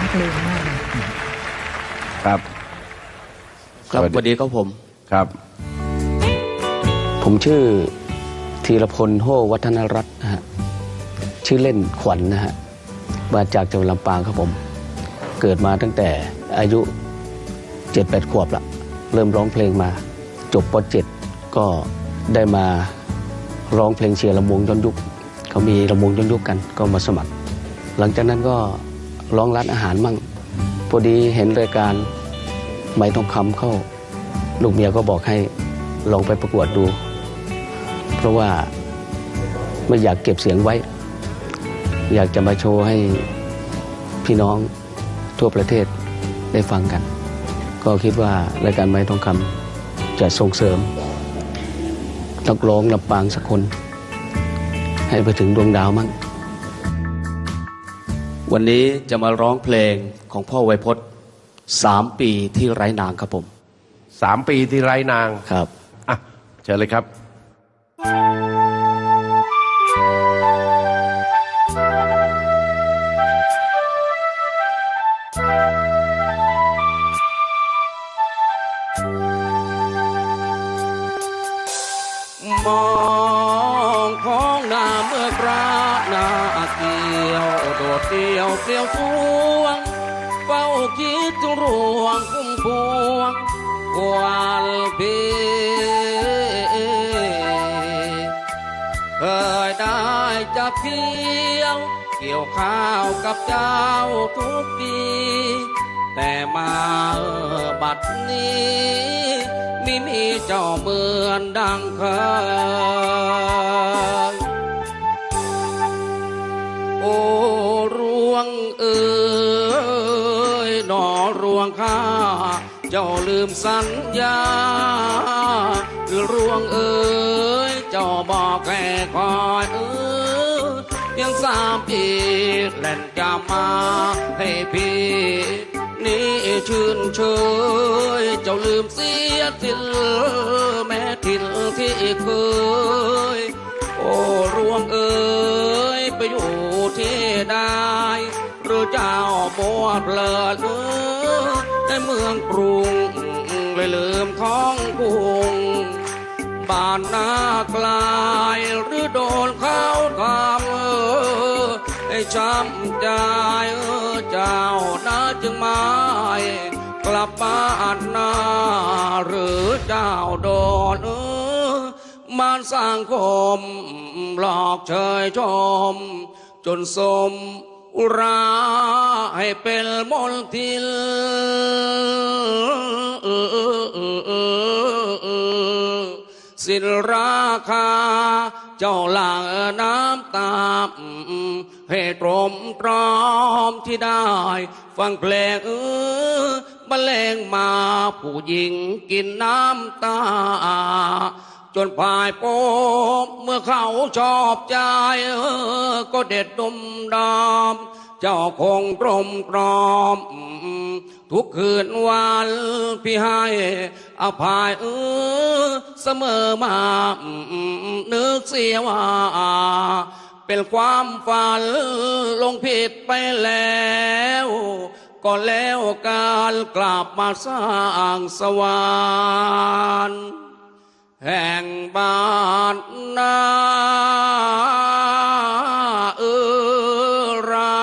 นักเลงมากเลยครับ ครับสวัสดีสวัสดีครับผมครับ ผมชื่อธีรพลโหวัฒนรัตน์นะฮะชื่อเล่นขวัญนะฮะมาจากจังหวัดลำปางครับผม เกิดมาตั้งแต่อายุเจ็ดแปดขวบละเริ่มร้องเพลงมา จบป .7 ก็ได้มาร้องเพลงเชียร์ลำวงย้อนยุคเขามีลำวงย้อนยุคกันก็มาสมัคร หลังจากนั้นก็ร้องร้านอาหารมั่งพอดีเห็นรายการไม้ทองคำเข้า ลูกเมียก็บอกให้ลองไปประกวดดู เพราะว่าไม่อยากเก็บเสียงไว้ อยากจะมาโชว์ให้พี่น้องทั่วประเทศได้ฟังกัน ก็คิดว่ารายการไม้ทองคำจะส่งเสริมนักร้องลำปางสักคน ให้ไปถึงดวงดาวมั่ง วันนี้จะมาร้องเพลงของพ่อไวยพจน์สามปีที่ไร้นางครับผมสามปีที่ไร้นางครับ อะ เชิญเลยครับ มองของหน้าเมื่อพระนาเกี่ยว เดี่ยวเปลี่ยวทวงเฝ้าคิดถึงรวงพุ่มพวงกวนพีเคยได้จับเกี่ยวเกี่ยวข้าวกับเจ้าทุกปี แต่มาบัดนี้ไม่มีเจ้าเหมือนดังเคยโอ้ วงเอ๋ยหนอรวงข้า เจ้าลืมสัญญาหรือรวงเอ๋ยเจ้าบอกแค่คอยเออเพียงสามปีแล่นจะมาให้พี่นี่ชื่นเชยเจ้าลืมเสียทิลแม่ทิลที่เคย โอ้รวงเอ๋ย อยู่ที่ใดหรือเจ้าบัวเพลิดเอในเมืองกรุงเลยลืมท้องกรุงบ้านนากลายหรือโดนเขาทำเออให้ช้ำใจเออเจ้าน่าจึงไม่กลับบ้านนาหรือเจ้าโดนเออ มาสร้างคม หลอกเชยชม จนสมอุราให้เป็นมลทินสินราคา เจ้าหลังน้ำตาให้ตรมตรอมที่ได้ ฟังเพลงเออบรรเลงมาผู้หญิงกินน้ำตา จนพายโปมเมื่อเขาชอบใจเออก็เด็ดดมดอมเจ้าคงตรมตรอม ทุกคืนวันพี่ให้อภัยเออเสมอมานึกเสียว่า เป็นความฝันลงผิดไปแล้วก็แล้วการกลับมาสร้างสวรรค์ แห่งบ้านนาเออเรา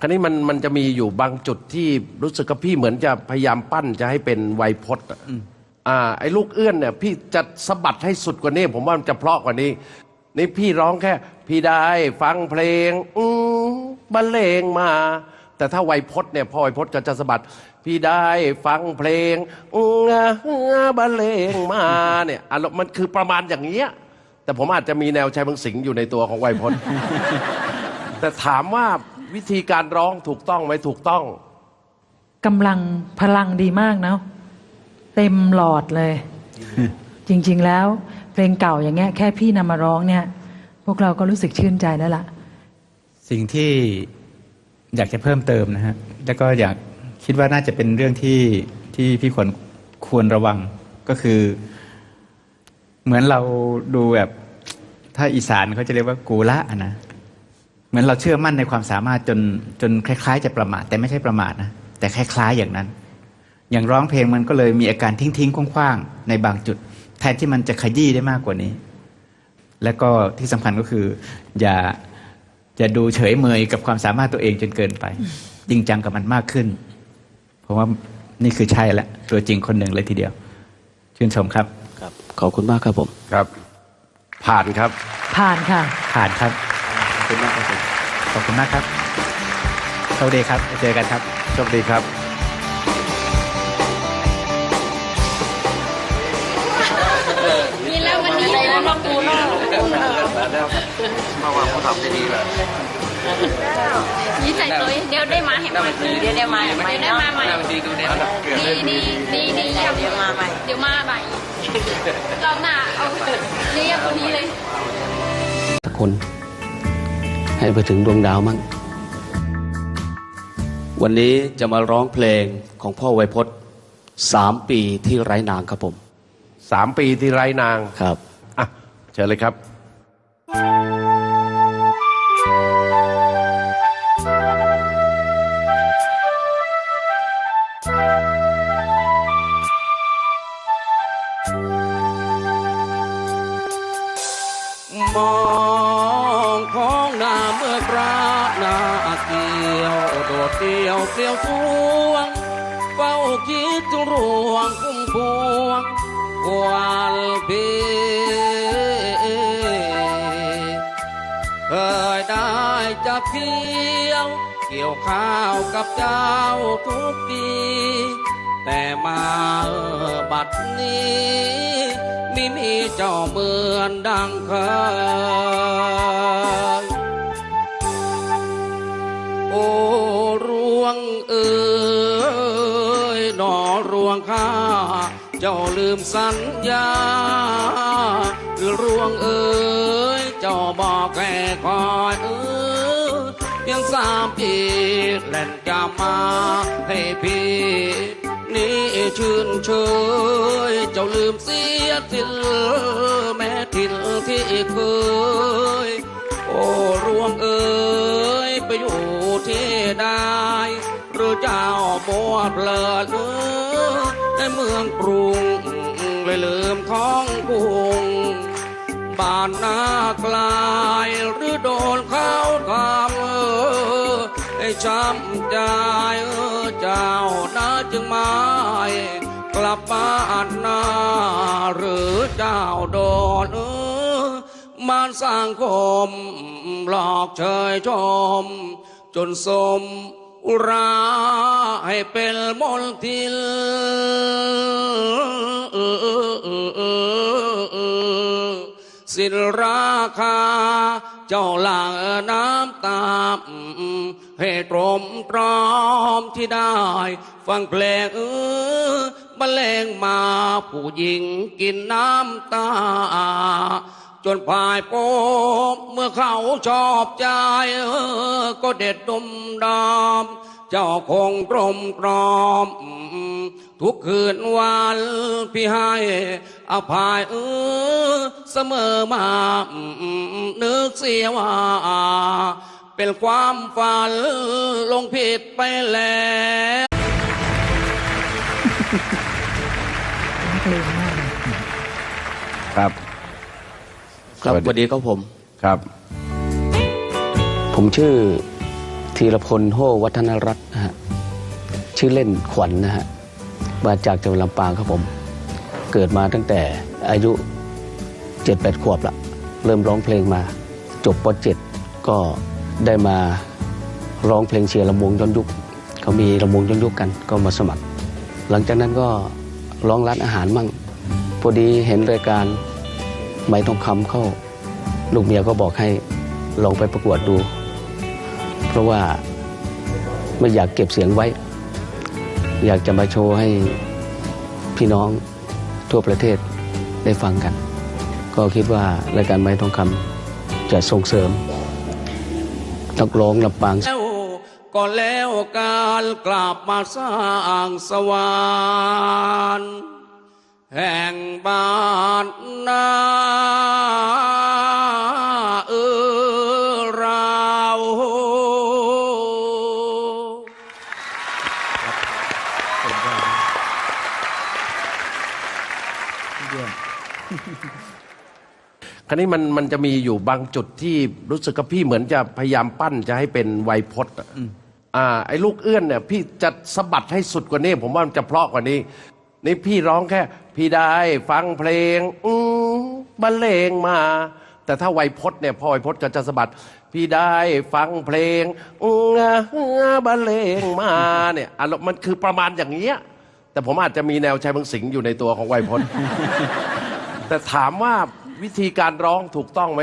คราวนี้มันมันจะมีอยู่บางจุดที่รู้สึกกับพี่เหมือนจะพยายามปั้นจะให้เป็นไวยพจน์อะอ่าไอ้ลูกเอื้อนเนี่ยพี่จะสะบัดให้สุดกว่านี้ ผมว่ามันจะเพราะกว่านี้ นี่พี่ร้องแค่ พี่ได้ฟังเพลง อืมบรรเลงมา แต่ถ้าไวยพจน์เนี่ยพอไวยพจน์ก็จะสะบัด พี่ได้ฟังเพลงอืมบรรเลงมาเนี่ยอารมณ์มันคือประมาณอย่างเงี้ยแต่ผมอาจจะมีแนวชัยบางสิงห์อยู่ในตัวของไวยพจน์ แต่ถามว่าวิธีการร้องถูกต้องไหมถูกต้องกำลังพลังดีมากนะ เต็มหลอดเลย จริง ๆ แล้ว เพลงเก่าอย่างเงี้ยแค่พี่นำมาร้องเนี่ย พวกเราก็รู้สึกชื่นใจแล้วล่ะ สิ่งที่อยากจะเพิ่มเติมนะฮะ แล้วก็อยากคิดว่าน่าจะเป็นเรื่องที่ที่พี่ควรควรระวังก็คือ เหมือนเราดูแบบถ้าอีสานเขาจะเรียกว่ากูละอะนะเหมือนเราเชื่อมั่นในความสามารถจนจนคล้าย ๆ จะประมาทแต่ไม่ใช่ประมาทนะแต่คล้าย ๆ อย่างนั้น อย่างร้องเพลงมันก็เลยมีอาการทิ้งๆคว้างๆในบางจุด แทนที่มันจะขยี้ได้มากกว่านี้ แล้วก็ที่สำคัญก็คือ อย่าอย่าดูเฉยเมยกับความสามารถตัวเองจนเกินไป จริงจังกับมันมากขึ้น เพราะว่านี่คือใช่แล้วตัวจริงคนหนึ่งเลยทีเดียว ชื่นชมครับครับ ขอบคุณมากครับผมครับ ผ่านครับ ผ่านค่ะ ผ่านครับ ขอบคุณมากครับผมขอบคุณมากครับสวัสดีครับ เจอกันครับโชคดีครับ นี่ใส่ตัวเดี๋ยวได้มาเห็นไหมเดี๋ยวได้มาเดี๋ยวได้มาใหม่ดีดีดีดีเดี๋ยวมาใหม่เดี๋ยวมาใหม่รอบหน้าเอาเรียกคนนี้เลยสักคน ให้ไปถึงดวงดาวมั่งวันนี้จะมาร้องเพลงของพ่อไวยพจน์สามปีที่ไร้นางครับผมสามปีที่ไร้นางครับอะเชิญเลยครับ ยวเกลียวสวงเฝ้าคิดถึงรวงพุ่มพวงวันพีเคยได้จับเกี่ยว เกี่ยวข้าวกับเจ้าทุกปีแต่มาบัดนี้ ไม่มีเจ้าเหมือนดังเคย จ้าลืมสัญญาหรือรวงเอ๋ยเจ้าบอกแค่คอยเออเพียงสามปีแล่นจะมาให้พี่นี่ชื่นเชยเจ้าลืมเสียทินแม่ทินที่เคย โอ้ร่วงเอ๋ยไปอยู่ที่ใดหรือเจ้าบัวเพลิดเออ ในเมืองกรุงเลยลืมท้องกรุงบ้านนากลายหรือโดนเขาทำเออให้ช้ำใจเออเจ้าน่าจึงไม่กลับบ้านนาหรือเจ้าโดนเออมาสร้างคมหลอกเชยชม จนสม อุราให้เป็นมลทินสิ้นราคา เจ้าหลังน้ำตาให้ตรมตรอมที่ได้ ฟังเพลงเออบรรเลงมาผู้หญิงกินน้ำตา จนพายโปมเมื่อเขาชอบใจเออก็เด็ดดมดอมเจ้าคงตรมตรอม ทุกคืนวันพี่ให้อภัยเออเสมอมานึกเสียว่า เป็นความฝันลงผิดไปแล้วครับ ครับสวัสดีสวัสดีครับผมครับ ผมชื่อธีรพลโหวัฒนรัตน์นะฮะชื่อเล่นขวัญนะฮะมาจากจังหวัดลำปางครับผม เกิดมาตั้งแต่อายุเจ็ดแปดขวบละเริ่มร้องเพลงมา จบปเจ็ดก็ได้มาร้องเพลงเชียร์ลำวงย้อนยุคเขามีลำวงย้อนยุคกันก็มาสมัคร หลังจากนั้นก็ร้องร้านอาหารมั่งพอดีเห็นรายการ ไม้ทองคำเข้า ลูกเมียก็บอกให้ลองไปประกวดดู เพราะว่าไม่อยากเก็บเสียงไว้ อยากจะมาโชว์ให้พี่น้องทั่วประเทศได้ฟังกัน ก็คิดว่ารายการไม้ทองคำจะส่งเสริมนักร้องลำปางแล้วก็แล้วการกลับมาสร้างสวรรค์ แห่งบ้านนาเออเราคราวนี้มันมันจะมีอยู่บางจุดที่รู้สึกกับพี่เหมือนจะพยายามปั้นจะให้เป็นไวยพจน์อะอ่าไอ้ลูกเอื้อนเนี่ยพี่จะสะบัดให้สุดกว่านี้ ผมว่ามันจะเพราะกว่านี้ นี่พี่ร้องแค่ พี่ได้ฟังเพลง อืมบรรเลงมา แต่ถ้าไวยพจน์เนี่ยพอไวยพจน์ก็จะสะบัด พี่ได้ฟังเพลงอืมบรรเลงมาเนี่ยอารมณ์มันคือประมาณอย่างเงี้ยแต่ผมอาจจะมีแนวชัยบางสิงอยู่ในตัวของไวยพจน์ แต่ถามว่าวิธีการร้องถูกต้องไหม